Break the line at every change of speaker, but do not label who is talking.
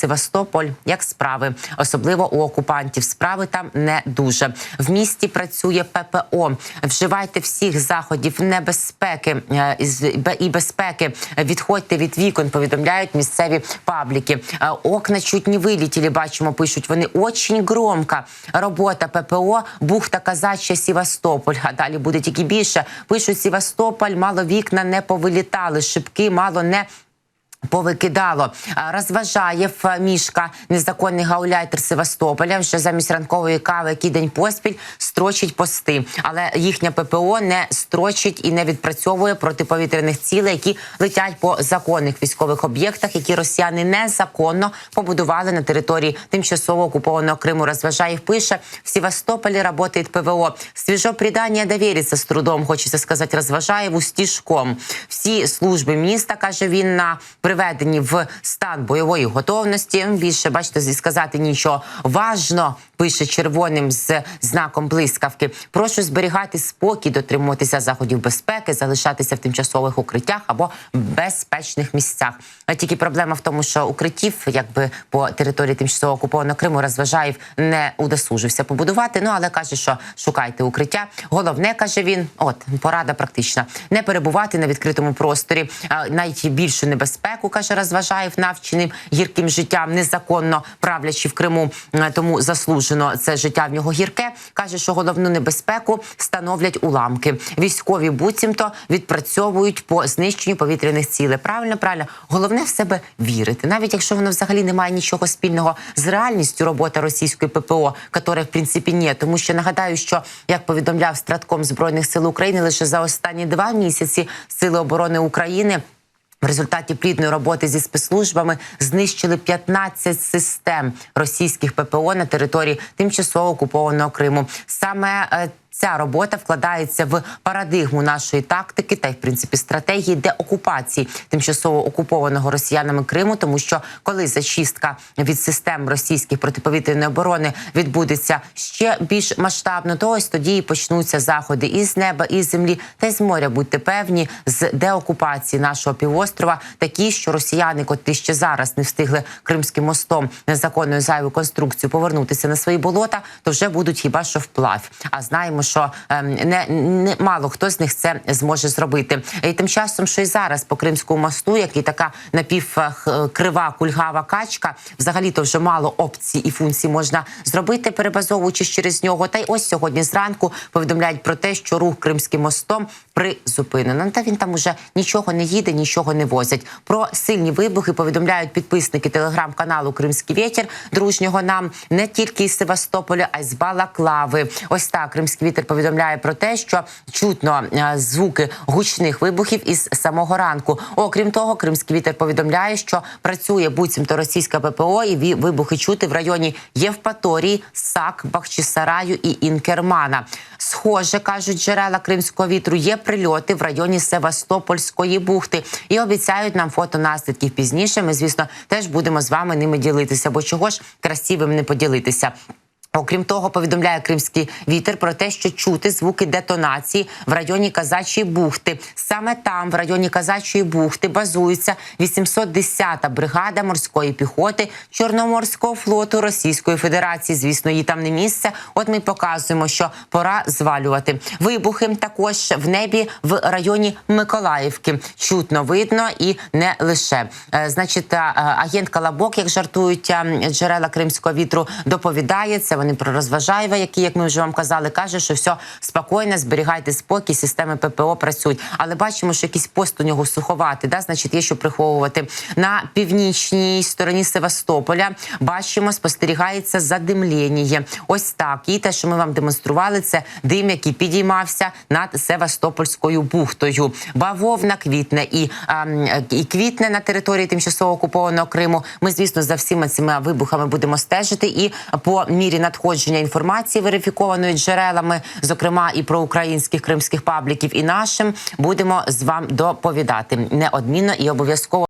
Севастополь, як справи, особливо у окупантів. Справи там не дуже. В місті працює ППО. Вживайте всіх заходів небезпеки е, і безпеки. Відходьте від вікон. Повідомляють місцеві пабліки. Е, Окна чуть не вилітіли. Бачимо, пишуть вони очень громко. Робота ППО, бухта Казача, Сівастополь. А далі буде тільки більше. Пишуть Сівастополь, мало вікна не повилітали, шибки мало не. Повикидало, А, розважає в мішка незаконний гауляйтер Севастополя. Вже замість ранкової кави, який день поспіль строчить пости. Але їхня ППО не строчить і не відпрацьовує протиповітряних цілей, які летять по законних військових об'єктах, які росіяни незаконно побудували на території тимчасово окупованого Криму. Розважаєв пише в Севастополі працює ПВО. Свіжо предання довіриться з трудом. Хочеться сказати, розважаєву стіжком. Всі служби міста каже він на приведені в стан бойової готовності. Більше бачите, сказати нічого важно. Пише червоним з знаком блискавки. Прошу зберігати спокій, дотримуватися заходів безпеки, залишатися в тимчасових укриттях або безпечних місцях. А тільки проблема в тому, що укриттів, якби по території тимчасово окупованого Криму, розважаєв не удосужився побудувати. Ну але каже, що шукайте укриття. Головне каже він: от порада практична, не перебувати на відкритому просторі. Найбільшу небезпеку каже, розважаєв навченим гірким життям, незаконно правлячи в Криму, е, тому заслужено це життя в нього гірке. каже, що головну небезпеку становлять уламки. Військові буцімто відпрацьовують по знищенню повітряних цілей. Правильно, правильно, головне в себе вірити, навіть якщо воно взагалі не має нічого спільного з реальністю роботи російської ППО, якої в принципі ні. Тому що нагадаю, що як повідомляв Стратком збройних сил України, лише за останні два місяці сили оборони України. В результаті плідної роботи зі спецслужбами знищили 15 систем російських ППО на території тимчасово окупованого Криму. Саме е, Ця робота вкладається в парадигму нашої тактики та й в принципі стратегії деокупації тимчасово окупованого росіянами Криму, тому що коли зачистка від систем російських протиповітряної оборони відбудеться ще більш масштабно, то ось тоді і почнуться заходи і з неба, і землі, та й з моря. Будьте певні, з деокупації нашого півострова, такі, що росіяни, котрі ще зараз не встигли Кримським мостом незаконною зайву конструкцію повернутися на свої болота, то вже будуть хіба що вплав. А знаємо, що ем, не, не мало хто з них це зможе зробити. І тим часом, що і зараз по Кримському мосту, який така напівкрива кульгава качка, взагалі то вже мало опцій і функцій можна зробити, перебазовуючись через нього. Та й ось сьогодні зранку повідомляють про те, що рух Кримським мостом призупинено. Ну, Та він там уже нічого не їде, нічого не возять. Про сильні вибухи повідомляють підписники телеграм-каналу Кримський вітер дружнього нам не тільки із Севастополя, а й з Балаклави. Ось так Кримський вітер повідомляє про те, що чутно е, звуки гучних вибухів із самого ранку. Окрім того, Кримський вітер повідомляє, що працює буцімто російська ППО і вибухи чути в районі Євпаторії, Сак, Бахчисараю і Інкермана. Схоже, кажуть джерела кримського вітру, є прильоти в районі Севастопольської бухти і обіцяють нам фото наслідків пізніше. Ми, звісно, теж будемо з вами ними ділитися, бо чого ж красивим не поділитися. Окрім того, повідомляє кримський вітер про те, що чути звуки детонації в районі Казачої бухти. Саме там, в районі Казачої бухти, базується 810-та бригада морської піхоти Чорноморського флоту Російської Федерації. Звісно, їй там не місце. От ми показуємо, що пора звалювати. Вибухи також в небі в районі Миколаївки. Чутно видно і не лише. Е, Значить, е, агент Калабок, як жартують е, джерела кримського вітру, доповідає це. Вони про розважаєва, які, як ми вже вам казали, каже, що все спокійно, зберігайте спокій, системи ППО працюють. Але бачимо, що якийсь пост у нього суховати, да, значить, є що приховувати на північній стороні Севастополя. Бачимо, спостерігається задимлення. Ось так. І те, що ми вам демонстрували, це дим, який підіймався над Севастопольською бухтою. Бавовна квітне і, ем, і квітне на території тимчасово окупованого Криму. Ми, звісно, за всіма цими вибухами будемо стежити і по мірі надходження інформації, верифікованої джерелами, зокрема і про українських кримських пабліків, і нашим будемо з вам доповідати неодмінно і обов'язково.